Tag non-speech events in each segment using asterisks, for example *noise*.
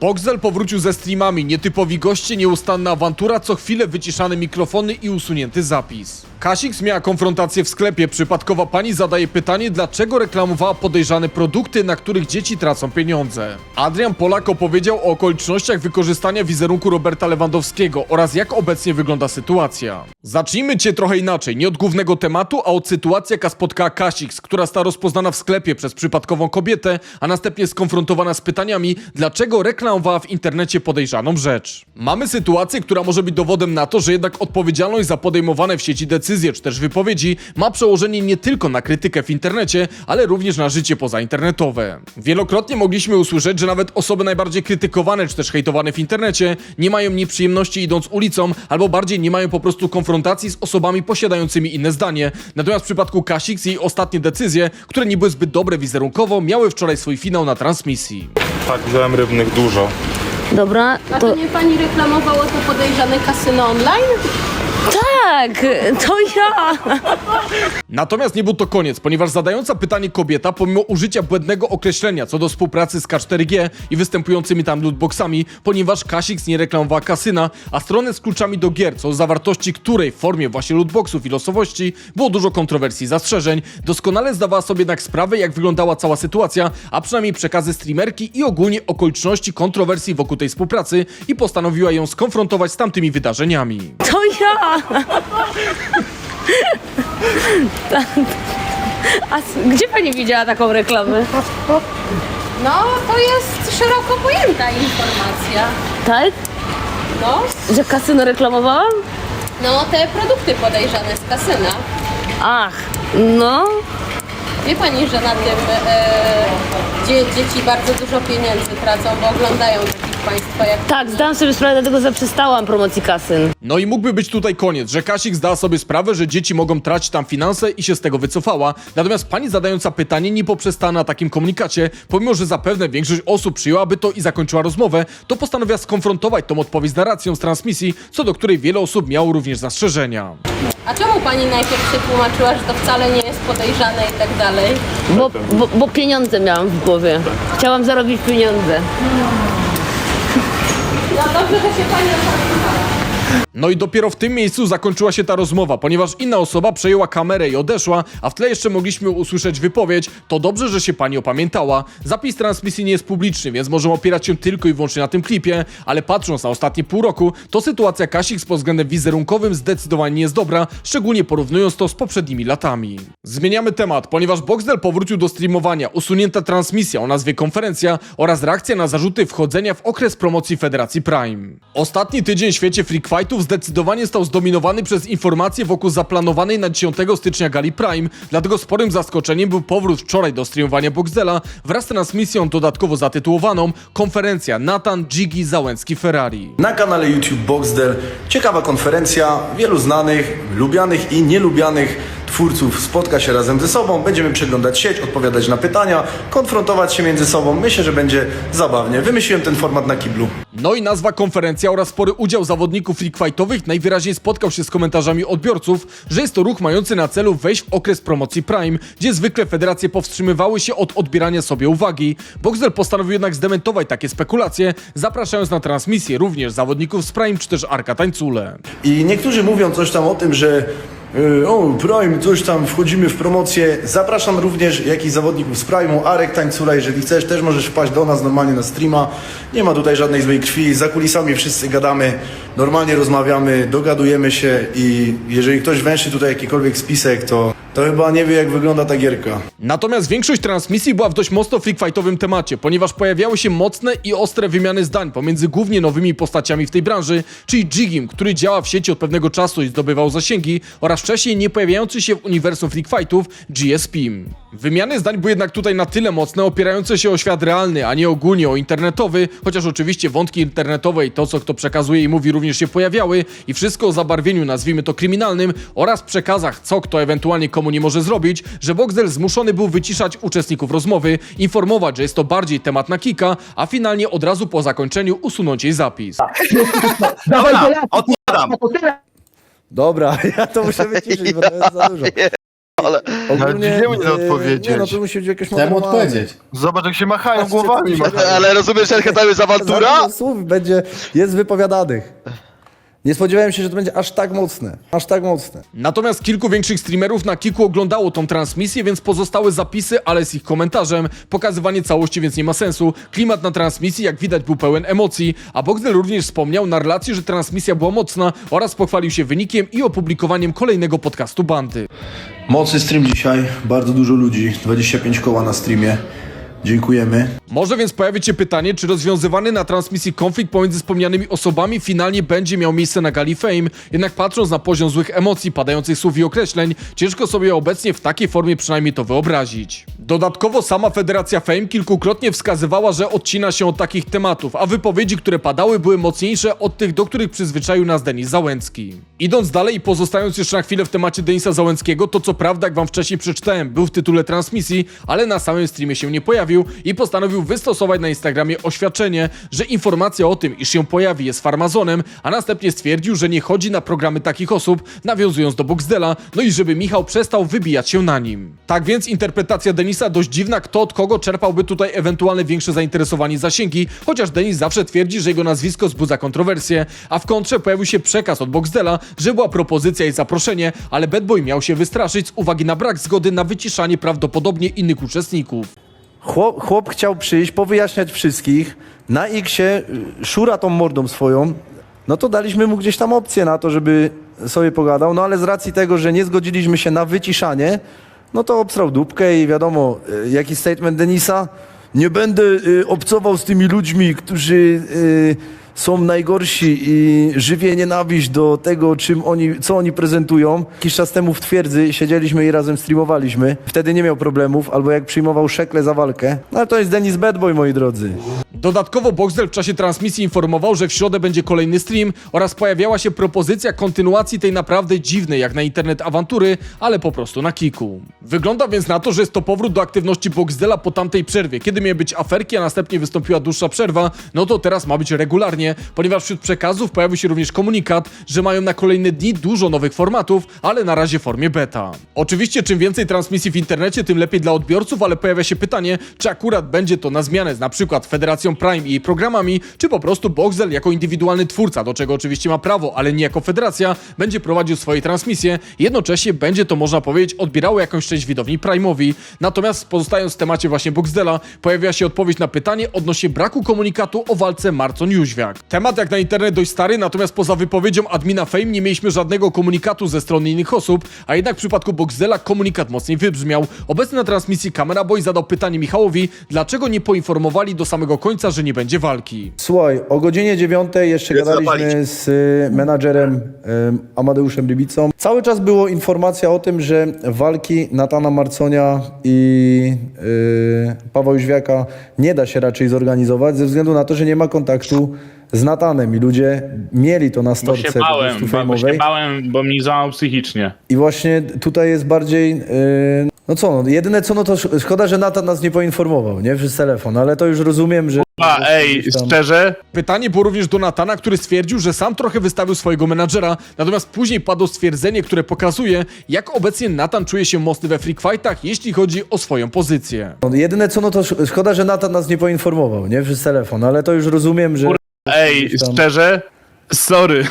Boxel powrócił ze streamami, nietypowi goście, nieustanna awantura, co chwilę wyciszane mikrofony i usunięty zapis. Kasix miała konfrontację w sklepie, przypadkowa pani zadaje pytanie, dlaczego reklamowała podejrzane produkty, na których dzieci tracą pieniądze. Adrian Polak opowiedział o okolicznościach wykorzystania wizerunku Roberta Lewandowskiego oraz jak obecnie wygląda sytuacja. Zacznijmy cię trochę inaczej, nie od głównego tematu, a od sytuacji, jaka spotkała Kasix, która została rozpoznana w sklepie przez przypadkową kobietę, a następnie skonfrontowana z pytaniami, dlaczego reklamowała w internecie podejrzaną rzecz. Mamy sytuację, która może być dowodem na to, że jednak odpowiedzialność za podejmowane w sieci decyzje czy też wypowiedzi ma przełożenie nie tylko na krytykę w internecie, ale również na życie pozainternetowe. Wielokrotnie mogliśmy usłyszeć, że nawet osoby najbardziej krytykowane czy też hejtowane w internecie nie mają nieprzyjemności idąc ulicą, albo bardziej nie mają po prostu konfrontacji z osobami posiadającymi inne zdanie. Natomiast w przypadku Kasix jej ostatnie decyzje, które nie były zbyt dobre wizerunkowo, miały wczoraj swój finał na transmisji. Tak, wziąłem rybnych dużo. Dobra, A to to nie pani reklamowało to podejrzane kasyno online? Tak, to ja. Natomiast nie był to koniec, ponieważ zadająca pytanie kobieta, pomimo użycia błędnego określenia co do współpracy z K4G i występującymi tam lootboxami, ponieważ Kasix nie reklamowała kasyna, a stronę z kluczami do gier, co o zawartości której w formie właśnie lootboxów i losowości było dużo kontrowersji i zastrzeżeń, doskonale zdawała sobie jednak sprawę, jak wyglądała cała sytuacja, a przynajmniej przekazy streamerki i ogólnie okoliczności kontrowersji wokół tej współpracy i postanowiła ją skonfrontować z tamtymi wydarzeniami. To ja. Tak. A s- gdzie pani widziała taką reklamę? No, to jest szeroko pojęta informacja. Tak? No, Że kasyno reklamowałam? no te produkty podejrzane z kasyna. Ach, no. Wie pani, że na tym e, dzie, dzieci bardzo dużo pieniędzy tracą, bo oglądają takich państwa jak Tak, zdałam sobie sprawę, dlatego zaprzestałam promocji kasyn. No i mógłby być tutaj koniec, że Kasik zdała sobie sprawę, że dzieci mogą tracić tam finanse i się z tego wycofała. Natomiast pani zadająca pytanie nie poprzestała na takim komunikacie, pomimo że zapewne większość osób przyjęłaby to i zakończyła rozmowę, to postanowiła skonfrontować tą odpowiedź z narracją z transmisji, co do której wiele osób miało również zastrzeżenia. A czemu pani najpierw się tłumaczyła, że to wcale nie jest podejrzane i tak dalej? Bo, bo, bo pieniądze miałam w głowie. Chciałam zarobić pieniądze. 让高哥先帮你们放一 No i dopiero w tym miejscu zakończyła się ta rozmowa, ponieważ inna osoba przejęła kamerę i odeszła, a w tle jeszcze mogliśmy usłyszeć wypowiedź To dobrze, że się pani opamiętała. Zapis transmisji nie jest publiczny, więc możemy opierać się tylko i wyłącznie na tym klipie, ale patrząc na ostatnie pół roku, to sytuacja Kasik pod względem wizerunkowym zdecydowanie nie jest dobra, szczególnie porównując to z poprzednimi latami. Zmieniamy temat, ponieważ Boxdel powrócił do streamowania, usunięta transmisja o nazwie konferencja oraz reakcja na zarzuty wchodzenia w okres promocji Federacji Prime. Ostatni tydzień w świecie Freak Fightów zdecydowanie stał zdominowany przez informacje wokół zaplanowanej na 10 stycznia gali Prime, dlatego sporym zaskoczeniem był powrót wczoraj do streamowania Boxdela wraz z transmisją dodatkowo zatytułowaną Konferencja Nathan Gigi Załęcki Ferrari. Na kanale YouTube Boxdel ciekawa konferencja, wielu znanych, lubianych i nielubianych twórców spotka się razem ze sobą. Będziemy przeglądać sieć, odpowiadać na pytania, konfrontować się między sobą. Myślę, że będzie zabawnie. Wymyśliłem ten format na kiblu. No i nazwa konferencja oraz spory udział zawodników freak fightowych najwyraźniej spotkał się z komentarzami odbiorców, że jest to ruch mający na celu wejść w okres promocji Prime, gdzie zwykle federacje powstrzymywały się od odbierania sobie uwagi. Boxer postanowił jednak zdementować takie spekulacje, zapraszając na transmisję również zawodników z Prime czy też Arka Tańcule. I niektórzy mówią coś tam o tym, że o, Prime, coś tam, wchodzimy w promocję. Zapraszam również jakichś zawodników z Prime'u, Arek Tańcula, jeżeli chcesz, też możesz wpaść do nas normalnie na streama. Nie ma tutaj żadnej złej krwi, za kulisami wszyscy gadamy, normalnie rozmawiamy, dogadujemy się i jeżeli ktoś węszy tutaj jakikolwiek spisek, to, to chyba nie wie jak wygląda ta gierka. Natomiast większość transmisji była w dość mocno freakfightowym temacie, ponieważ pojawiały się mocne i ostre wymiany zdań pomiędzy głównie nowymi postaciami w tej branży, czyli Jigim, który działa w sieci od pewnego czasu i zdobywał zasięgi, oraz wcześniej nie pojawiający się w uniwersum freakfightów GSP. Wymiany zdań były jednak tutaj na tyle mocne, opierające się o świat realny, a nie ogólnie o internetowy, chociaż oczywiście wątki internetowe i to, co kto przekazuje i mówi również się pojawiały i wszystko o zabarwieniu, nazwijmy to kryminalnym oraz przekazach, co kto ewentualnie komu nie może zrobić, że Boxdel zmuszony był wyciszać uczestników rozmowy, informować, że jest to bardziej temat na kika, a finalnie od razu po zakończeniu usunąć jej zapis. *laughs* Dawaj do lasu, Odpowiadam. to tyle. Dobra, *laughs* ja to muszę wyciszyć, bo to jest za dużo. *laughs* Ogólnie, nie umiem e, odpowiedzieć. Nie, no to musi być jakieś Chciałem odpowiedzieć. Zobacz jak się machają Patrzcie, głowami. co tu się machają. Ale rozumiesz, że tam jest Za awantura? dużo słów będzie, jest wypowiadanych. Nie spodziewałem się, że to będzie aż tak mocne. Aż tak mocne. Natomiast kilku większych streamerów na Kiku oglądało tą transmisję, więc pozostały zapisy, ale z ich komentarzem. Pokazywanie całości więc nie ma sensu. Klimat na transmisji, jak widać, był pełen emocji, a Boxdel również wspomniał na relacji, że transmisja była mocna oraz pochwalił się wynikiem i opublikowaniem kolejnego podcastu bandy. Mocny stream dzisiaj, bardzo dużo ludzi, 25 koła na streamie. Dziękujemy. Może więc pojawić się pytanie, czy rozwiązywany na transmisji konflikt pomiędzy wspomnianymi osobami finalnie będzie miał miejsce na gali Fame, jednak patrząc na poziom złych emocji, padających słów i określeń, ciężko sobie obecnie w takiej formie przynajmniej to wyobrazić. Dodatkowo sama Federacja Fame kilkukrotnie wskazywała, że odcina się od takich tematów, a wypowiedzi, które padały były mocniejsze od tych, do których przyzwyczaił nas Denis Załęcki. Idąc dalej i pozostając jeszcze na chwilę w temacie Denisa Załęckiego, to co prawda, jak wam wcześniej przeczytałem, był w tytule transmisji, ale na samym streamie się nie pojawił i postanowił wystosować na Instagramie oświadczenie, że informacja o tym, iż się pojawi jest farmazonem, a następnie stwierdził, że nie chodzi na programy takich osób, nawiązując do Boxdela, no i żeby Michał przestał wybijać się na nim. Tak więc interpretacja Denisa dość dziwna, kto od kogo czerpałby tutaj ewentualne większe zainteresowanie zasięgi, chociaż Denis zawsze twierdzi, że jego nazwisko wzbudza kontrowersje, a w kontrze pojawił się przekaz od Boxdela, że była propozycja i zaproszenie, ale Bad Boy miał się wystraszyć z uwagi na brak zgody na wyciszanie prawdopodobnie innych uczestników. Chłop, chłop chciał przyjść, powyjaśniać wszystkich. Na X szura tą mordą swoją. No to daliśmy mu gdzieś tam opcję na to, żeby sobie pogadał. No ale z racji tego, że nie zgodziliśmy się na wyciszanie, no to obstrał dupkę i wiadomo, y, jaki statement Denisa. Nie będę y, obcował z tymi ludźmi, którzy y, są najgorsi i żywię nienawiść do tego, czym oni, co oni prezentują. Jakiś czas temu w twierdzy siedzieliśmy i razem streamowaliśmy. Wtedy nie miał problemów, albo jak przyjmował szekle za walkę. No to jest Denis Badboy, moi drodzy. Dodatkowo Boxdel w czasie transmisji informował, że w środę będzie kolejny stream oraz pojawiała się propozycja kontynuacji tej naprawdę dziwnej jak na internet awantury, ale po prostu na kiku. Wygląda więc na to, że jest to powrót do aktywności Boxdela po tamtej przerwie. Kiedy miały być aferki, a następnie wystąpiła dłuższa przerwa, no to teraz ma być regularnie, ponieważ wśród przekazów pojawił się również komunikat, że mają na kolejne dni dużo nowych formatów, ale na razie w formie beta. Oczywiście czym więcej transmisji w internecie, tym lepiej dla odbiorców, ale pojawia się pytanie, czy akurat będzie to na zmianę z na przykład Federacją Prime i jej programami, czy po prostu Boxdel jako indywidualny twórca, do czego oczywiście ma prawo, ale nie jako federacja, będzie prowadził swoje transmisje, jednocześnie będzie to można powiedzieć odbierało jakąś część widowni Prime'owi. Natomiast pozostając w temacie właśnie Boxdela, pojawiła się odpowiedź na pytanie odnośnie braku komunikatu o walce Marcon Jóźwiak. Temat jak na internet dość stary, natomiast poza wypowiedzią admina Fame nie mieliśmy żadnego komunikatu ze strony innych osób, a jednak w przypadku Boxdela komunikat mocniej wybrzmiał. Obecny na transmisji Camera Boy zadał pytanie Michałowi, dlaczego nie poinformowali do samego końca, że nie będzie walki. Słuchaj, o godzinie dziewiątej jeszcze Jest gadaliśmy zapalić. z y, menadżerem y, Amadeuszem Rybicą. Cały czas była informacja o tym, że walki Natana Marconia i y, Pawła Jóźwiaka nie da się raczej zorganizować ze względu na to, że nie ma kontaktu z Natanem i ludzie mieli to na Bo storce się po bałem, prostu bo, bo się fejmowej. bałem, bo mnie załamał psychicznie. I właśnie tutaj jest bardziej. Yy, no co, no, jedyne co, no to sz- szkoda, że Natan nas nie poinformował, nie? Przez telefon, ale to już rozumiem, że. A, ej, gdzieś tam- szczerze, Pytanie było również do Natana, który stwierdził, że sam trochę wystawił swojego menadżera, natomiast później padło stwierdzenie, które pokazuje, jak obecnie Natan czuje się mocny we freak fightach, jeśli chodzi o swoją pozycję. No, jedyne co, no to sz- szkoda, że Natan nas nie poinformował, nie? Przez telefon, ale to już rozumiem, że. Ej, tam- szczerze, sorry.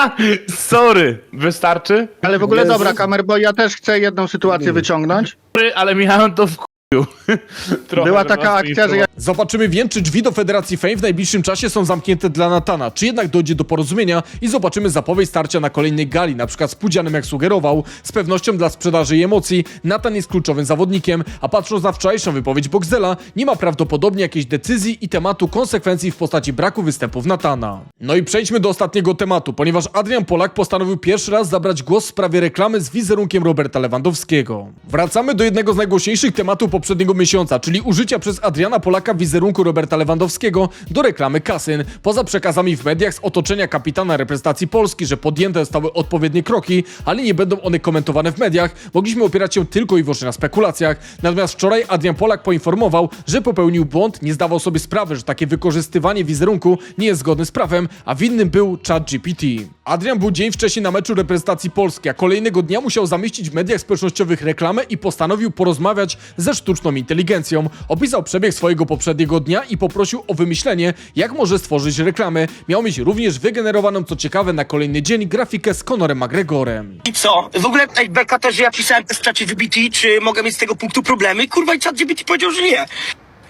*laughs* sorry. Wystarczy? Ale w ogóle Jezu. dobra, kamer, bo ja też chcę jedną sytuację wyciągnąć. Sorry, ale miałem to w *laughs* Była taka akcja, że ja Zobaczymy więc, czy drzwi do Federacji Fame w najbliższym czasie są zamknięte dla Natana, czy jednak dojdzie do porozumienia i zobaczymy zapowiedź starcia na kolejnej gali, na przykład z Pudzianem jak sugerował. Z pewnością dla sprzedaży i emocji Natan jest kluczowym zawodnikiem, a patrząc na wczorajszą wypowiedź Boxdela, nie ma prawdopodobnie jakiejś decyzji i tematu konsekwencji w postaci braku występów Natana. No i przejdźmy do ostatniego tematu, ponieważ Adrian Polak postanowił pierwszy raz zabrać głos w sprawie reklamy z wizerunkiem Roberta Lewandowskiego. Wracamy do jednego z najgłośniejszych tematów poprzedniego poprzedniego miesiąca, czyli użycia przez Adriana Polaka wizerunku Roberta Lewandowskiego do reklamy kasyn. Poza przekazami w mediach z otoczenia kapitana reprezentacji Polski, że podjęte zostały odpowiednie kroki, ale nie będą one komentowane w mediach, mogliśmy opierać się tylko i wyłącznie na spekulacjach. Natomiast wczoraj Adrian Polak poinformował, że popełnił błąd, nie zdawał sobie sprawy, że takie wykorzystywanie wizerunku nie jest zgodne z prawem, a winnym był ChatGPT. Adrian był dzień wcześniej na meczu reprezentacji Polski, a kolejnego dnia musiał zamieścić w mediach społecznościowych reklamę i postanowił porozmawiać ze sztuczną inteligencją. Opisał przebieg swojego poprzedniego dnia i poprosił o wymyślenie, jak może stworzyć reklamę. Miał mieć również wygenerowaną, co ciekawe, na kolejny dzień grafikę z Conorem McGregorem. I co? W ogóle ej, beka też, ja pisałem w czacie GBT, czy mogę mieć z tego punktu problemy? Kurwa, i czat GBT powiedział, że nie.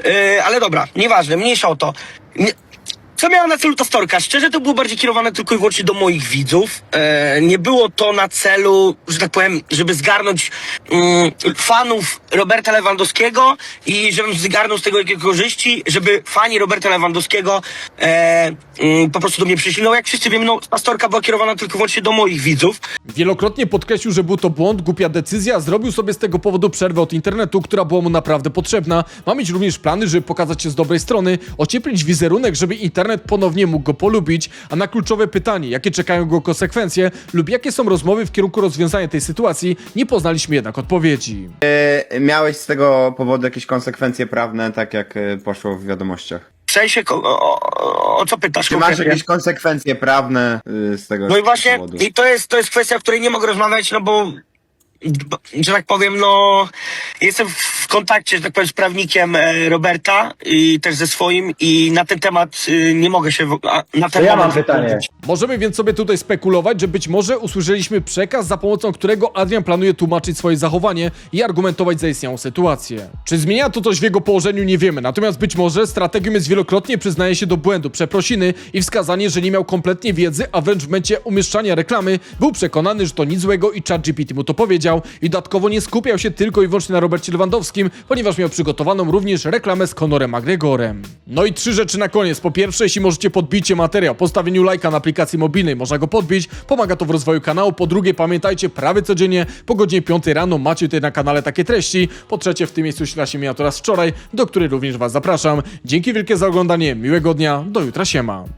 Yy, ale dobra, nieważne, mniejsza o to. Co miała na celu ta storka? Szczerze to było bardziej kierowane tylko i wyłącznie do moich widzów. E, nie było to na celu, że tak powiem, żeby zgarnąć mm, fanów Roberta Lewandowskiego i żebym zgarnął z tego jakieś korzyści, żeby fani Roberta Lewandowskiego e, po prostu do mnie przyszli. No jak wszyscy wiemy, no ta storka była kierowana tylko wyłącznie do moich widzów. Wielokrotnie podkreślił, że był to błąd, głupia decyzja, zrobił sobie z tego powodu przerwę od internetu, która była mu naprawdę potrzebna. Ma mieć również plany, żeby pokazać się z dobrej strony, ocieplić wizerunek, żeby internet ponownie mógł go polubić, a na kluczowe pytanie, jakie czekają go konsekwencje lub jakie są rozmowy w kierunku rozwiązania tej sytuacji, nie poznaliśmy jednak odpowiedzi. E, Miałeś z tego powodu jakieś konsekwencje prawne, tak jak e, poszło w wiadomościach? Sensie, ko- o, o, o co pytasz? Czy masz konkretnie? jakieś konsekwencje prawne y, z tego No i właśnie, powodu? i to jest, to jest kwestia, o której nie mogę rozmawiać, no bo, bo, że tak powiem, no, jestem w kontakcie, że tak powiem, z prawnikiem e, Roberta i też ze swoim i na ten temat y, nie mogę się, w- a, na ten ja mam moment pytanie. Możemy więc sobie tutaj spekulować, że być może usłyszeliśmy przekaz, za pomocą którego Adrian planuje tłumaczyć swoje zachowanie i argumentować zaistniałą sytuację. Czy zmienia to coś w jego położeniu, nie wiemy, natomiast być może strategią jest wielokrotnie przyznaje się do błędu, przeprosiny i wskazanie, że nie miał kompletnie wiedzy, a wręcz w momencie umieszczania reklamy był przekonany, że to nic złego i ChatGPT mu to powiedział i dodatkowo nie skupiał się tylko i wyłącznie na Robercie Lewandowskim, ponieważ miał przygotowaną również reklamę z Conorem McGregorem. No i trzy rzeczy na koniec. Po pierwsze, jeśli możecie podbicie materiał, postawieniu lajka na aplikacji mobilnej, można go podbić, pomaga to w rozwoju kanału. Po drugie, pamiętajcie, prawie codziennie po godzinie 5 rano macie tutaj na kanale takie treści. Po trzecie, w tym miejscu śla się miniatura z wczoraj, do której również Was zapraszam. Dzięki wielkie za oglądanie, miłego dnia, do jutra siema.